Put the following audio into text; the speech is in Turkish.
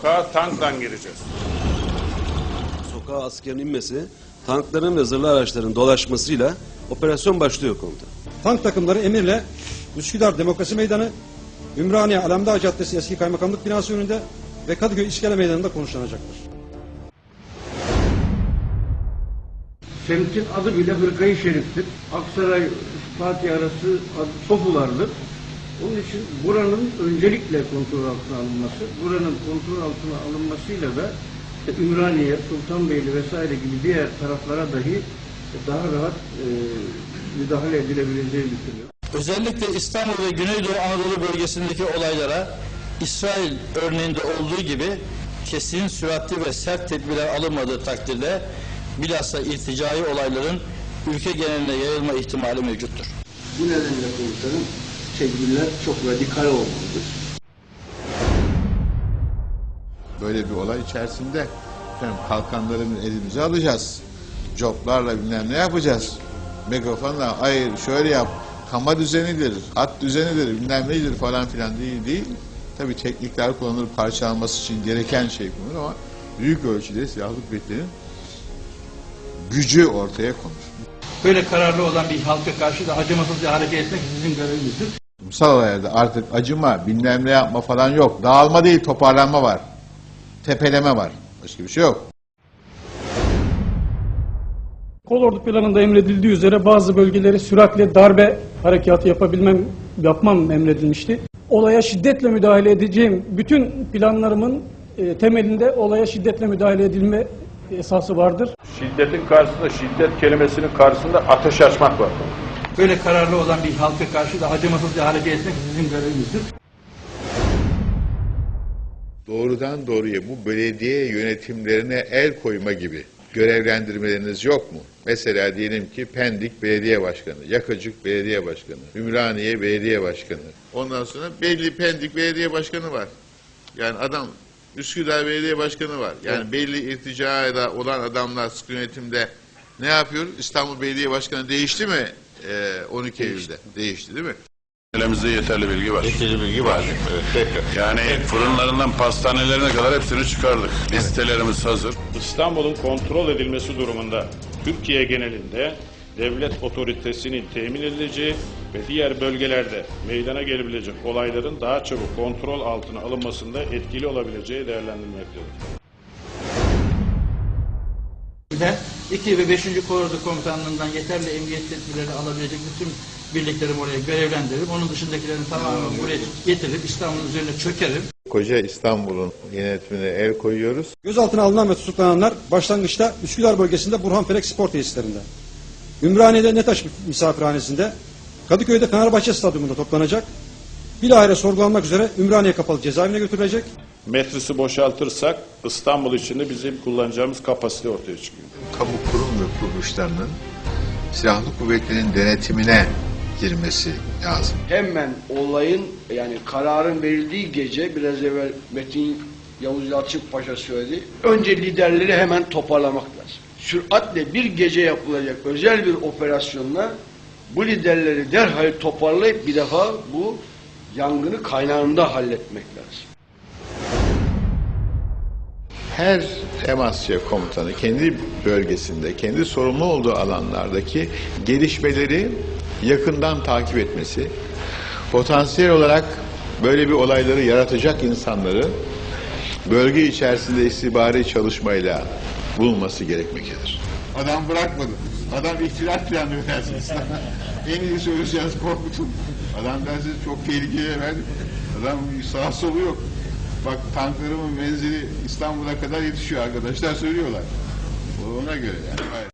sokağa tankla gireceğiz. Sokağa askerin inmesi, tankların ve zırhlı araçların dolaşmasıyla operasyon başlıyor komutan. Tank takımları emirle Üsküdar Demokrasi Meydanı, Ümraniye Alemdağ Caddesi eski kaymakamlık binası önünde ve Kadıköy İskele Meydanı'nda konuşlanacaktır. Semtin adı bile Hırkayı Şerif'tir. Aksaray Fatih arası adı Topular'dır. Onun için buranın öncelikle kontrol altına alınması, buranın kontrol altına alınmasıyla da işte Ümraniye, Sultanbeyli vesaire gibi diğer taraflara dahi daha rahat e, müdahale edilebileceği düşünülüyor. Özellikle İstanbul ve Güneydoğu Anadolu bölgesindeki olaylara İsrail örneğinde olduğu gibi kesin, süratli ve sert tedbirler alınmadığı takdirde bilhassa irticai olayların ülke geneline yayılma ihtimali mevcuttur. Bu nedenle komutanım tedbirler çok radikal olmalıdır. böyle bir olay içerisinde efendim, kalkanlarını elimize alacağız. Coplarla bilmem ne yapacağız. Megafonla hayır şöyle yap. Kama düzenidir, at düzenidir, bilmem nedir falan filan değil değil. Tabii teknikler kullanılır, parçalanması için gereken şey kullanılır ama büyük ölçüde silahlı kuvvetlerin gücü ortaya konur. Böyle kararlı olan bir halka karşı da acımasızca hareket etmek sizin görevinizdir. Kurumsal olaylarda artık acıma, bilmem ne yapma falan yok. Dağılma değil, toparlanma var. Tepeleme var. Başka bir şey yok. Kolordu planında emredildiği üzere bazı bölgeleri süratle darbe harekatı yapabilmem, yapmam emredilmişti. Olaya şiddetle müdahale edeceğim bütün planlarımın e, temelinde olaya şiddetle müdahale edilme esası vardır. Şiddetin karşısında, şiddet kelimesinin karşısında ateş açmak var. Böyle kararlı olan bir halka karşı da acımasızca hareket etmek sizin görevinizdir. doğrudan doğruya bu belediye yönetimlerine el koyma gibi görevlendirmeleriniz yok mu? Mesela diyelim ki Pendik Belediye Başkanı, Yakacık Belediye Başkanı, Ümraniye Belediye Başkanı. Ondan sonra belli Pendik Belediye Başkanı var. Yani adam Üsküdar Belediye Başkanı var. Yani belli irticada olan adamlar sıkı yönetimde ne yapıyor? İstanbul Belediye Başkanı değişti mi? Ee, 12 Eylül'de. Değişti değil mi? Elimizde yeterli bilgi var. Yeterli bilgi var. Evet, Yani fırınlarından pastanelerine kadar hepsini çıkardık. Listelerimiz hazır. İstanbul'un kontrol edilmesi durumunda Türkiye genelinde devlet otoritesinin temin edileceği ve diğer bölgelerde meydana gelebilecek olayların daha çabuk kontrol altına alınmasında etkili olabileceği değerlendirilmektedir. De 2 ve 5. Kolordu Komutanlığından yeterli emniyet tedbirleri alabilecek bütün birliklerimi oraya görevlendiririm. Onun dışındakilerini tamamen buraya getirip İstanbul'un üzerine çökerim. Koca İstanbul'un yönetimine el koyuyoruz. Gözaltına alınan ve tutuklananlar başlangıçta Üsküdar bölgesinde Burhanfelek Spor Tesislerinde, Ümraniye'de Netaş Misafirhanesi'nde, Kadıköy'de Fenerbahçe Stadyumunda toplanacak. Bilahare sorgulanmak üzere Ümraniye Kapalı Cezaevine götürülecek. Metresi boşaltırsak İstanbul içinde bizim kullanacağımız kapasite ortaya çıkıyor. kamu kurum ve kuruluşlarının silahlı kuvvetlerin denetimine girmesi lazım. hemen olayın yani kararın verildiği gece biraz evvel Metin Yavuz Yalçın Paşa söyledi. Önce liderleri hemen toparlamak lazım. Süratle bir gece yapılacak özel bir operasyonla bu liderleri derhal toparlayıp bir defa bu yangını kaynağında halletmek lazım. Her temasçı komutanı kendi bölgesinde, kendi sorumlu olduğu alanlardaki gelişmeleri yakından takip etmesi, potansiyel olarak böyle bir olayları yaratacak insanları bölge içerisinde istihbari çalışmayla bulunması gerekmektedir. Adam bırakmadı. Adam ihtilal planlıyor dersiniz. en iyi söyleyeceğiniz korkutun. Adam dersiniz çok tehlikeli verdi. Adam sağ solu yok. Bak tanklarımın menzili İstanbul'a kadar yetişiyor arkadaşlar söylüyorlar. Ona göre yani.